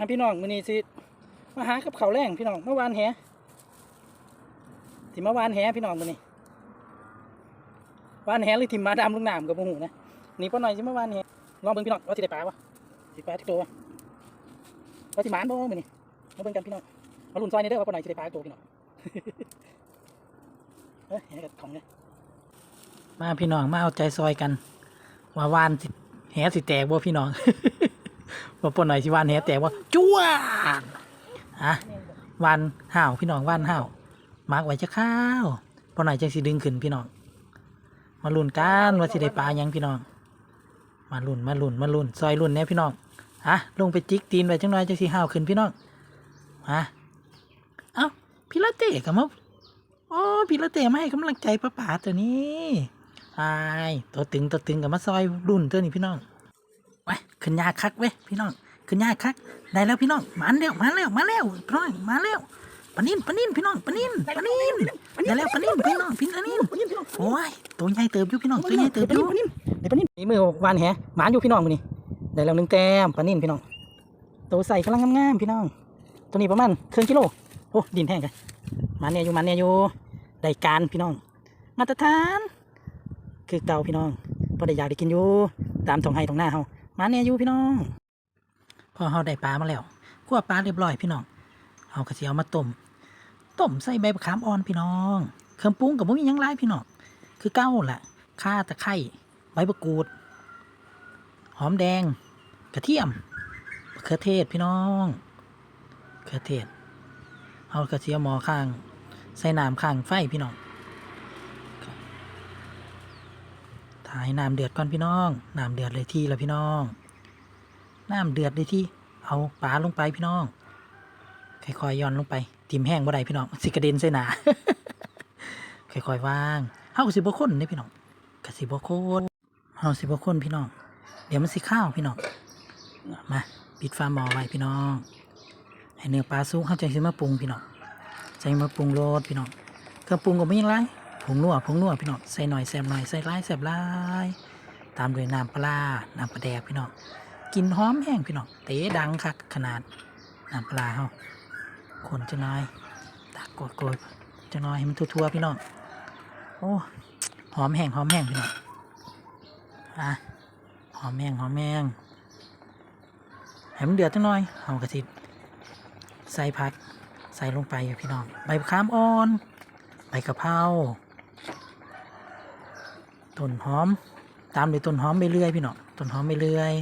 ฮะพี่น้องมือนี้สิมาหากับเขาแรงพี่น้องเมื่อวานแหที่เมื่อวานแหพี่น้องมือนี้วานแหหรือทิมมาดำลูกหน้ำกับบ่ฮู้นะนี่ป้าหน่อยสิเมื่อวานแหลองเบิ่งพี่น้องว่าสิได้ปลาบ่สิปลาทุกตัวบ่ว่าสิหมานบ่มือนี้มาเบิ่งกันพี่น้องมาลุ้นซอยนี่เด้อว่าป้าหน่อยสิได้ปลาตัวพี่น้องเอ้ยแหกับของเนี่ยมาพี่น้องมาเอาใจซอยกันว่าวานสิแหสิแตกบ่พี่น้อง ว่าปนหน่อยสิวานแหแตกว่าจ้วงอะวานห่าวพี่น้องวานห่าวมาร์กไว้จะข้าวปนหน่อยจังสิดึงขึ้นพี่น้อง มาลุ่นกันว่าสิได้ปลายังพี่น้อง มาลุ่นมาลุ่นมาลุ่นซอยลุ่นเนี่ยพี่น้องอะลงไปจิกตีนไว้จังหน่อยจังสิห่าวขึ้นพี่น้องมาเอ้าพี่ละเต้กับมาโอ้พี่ละเต้มาให้กำลังใจป้าป๋าตัวนี้ไอ้ตัวตึงตัวตึงกับมาซอยรุ่นตัวนี้พี่น้อง ไปขึ้นยาคักเว้ยพี่น้องขึ้นยาคักได้แล้วพี่น้องมาแล้วมาแล้วมาแล้วพี่น้องมาแล้วปนินปนินพี่น้องปนินปนินได้แล้วปนินพี่น้องพี่ปนินโอ้ยตัวใหญ่เติบอยู่พี่น้องตัวใหญ่เติบอยู่เดี๋ยวปนินนี่มือวานแหหมานอยู่พี่น้องมือนี่ได้แล้วหนึ่งแต้มปนินพี่น้องตัวใส่กำลังงามๆพี่น้อง ตัวนี้ประมาณครึ่งกิโลโอ้ดินแห้งกันหมันเนี่ยอยู่หมันเนี่ยอยู่ได้การพี่น้อง มาตรฐาน คือเก่าพี่น้องพอได้อยากได้กินอยู่ตามท้องไห้ท้องหน้าเฮา มาเนี่ยอยู่พี่น้อง พอเฮาได้ปลามาแล้วคั่วปลาเรียบร้อยพี่น้องเอากระเทียมมาต้มต้มใส่ใบมะขามอ่อนพี่น้องเครื่องปรุงกับบ่มีหยังหลายพี่น้องคือเก้าแหละข่าตะไคร้ใบมะกรูด หอมแดง กระเทียมมะเขือเทศพี่น้องมะเขือเทศเอากระเทียมหมอข้าง ใส่น้ำข้างไฟพี่น้อง ถ่ายน้ำเดือดก่อนพี่น้องน้ำเดือดเลยที่ละพี่น้องน้ำเดือดเลยที่เอาปลาลงไปพี่น้องค่อยๆย่อนลงไปติมแห้งบ่ได้พี่น้องสิกระเด็นใส่หนาค่อยๆวางเฮาก็สิบ่คนเด้พี่น้องก็สิบ่คนเฮาสิบ่คนพี่น้อง เดี๋ยวมันสิข้าวพี่น้องมาปิดฟ้าหม้อไว้พี่น้องให้เนื้อปลาสุกเฮาจังสิมาปรุงพี่น้องใส่มาปรุงรสพี่น้องเครื่องปรุงก็ไม่ยังไร ผงนัวผงนัวพี่น้องใส่หน่อยแซ่บหน่อยใส่หลายแซ่บหลายตามด้วยน้ำปลาน้ำปลาแดกพี่น้องกินหอมแห้งพี่น้องเต๋ดังคักขนาดน้ำปลาเฮาคนจะน้อยตากดโกดจะน้อยให้มันทั่วๆพี่น้องโอ้หอมแห้งหอมแห้งพี่น้องอะหอมแห้งหอมแห้งให้มันเดือดจังหน่อยเอากระสิใส่ผัก ใส่ลงไปพี่น้อง ใบขามอ่อน ใบกะเพรา ต้นหอม ตามด้วยต้นหอมไปเรื่อยพี่น้องต้นหอมไปเรื่อย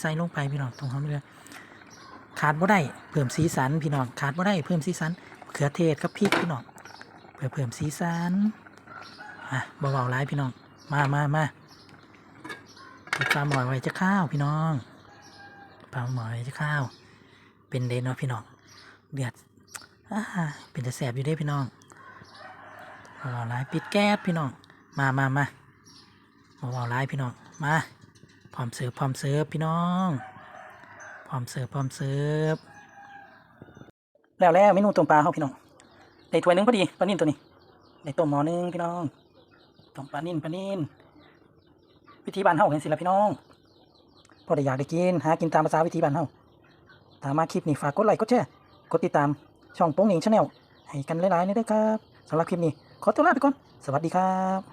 ใส่ลงไปพี่น้องต้นหอมไปเรื่อยขาดบ่ได้เพิ่มสีสันพี่น้องขาดบ่ได้เพิ่มสีสันเขือเทศกับพริกพี่น้องเพื่อเพิ่มสีสันอะเบาๆร้ายพี่น้องมามามาปลาหมอยไว้จะข้าวพี่น้องปลาหมอยจะข้าว เป็นเดนเนาะพี่น้องเดือดเป็นจะแสบอยู่ได้พี่น้องเบาๆร้ายปิดแก๊สพี่น้องมามามา มาเว่าร้ายพี่น้องมาพร้อมเสิร์ฟพร้อมเสิร์ฟพี่น้องพร้อมเสิร์ฟพร้อมเสิร์ฟแล้วแล้วเมนูต้มปลาเขาพี่น้องได้ถ้วยนึงพอดีปลานิ่นตัวนี้ได้ต้มหม้อหนึงพี่น้องต้มปลานิ่นปลานิ่นวิธีบ้านเฮาเห็นสิละพี่น้อง พอได้อยากได้กินหากินตามภาษาวิธีบ้านเฮาถ้ามาคลิปนี้ฝากกดไลค์กดแชร์กดติดตามช่องโป้งหนิงชาแนลให้กันหลายๆนี่ด้วยครับสำหรับคลิปนี้ขอตัวลาไปก่อน สวัสดีครับ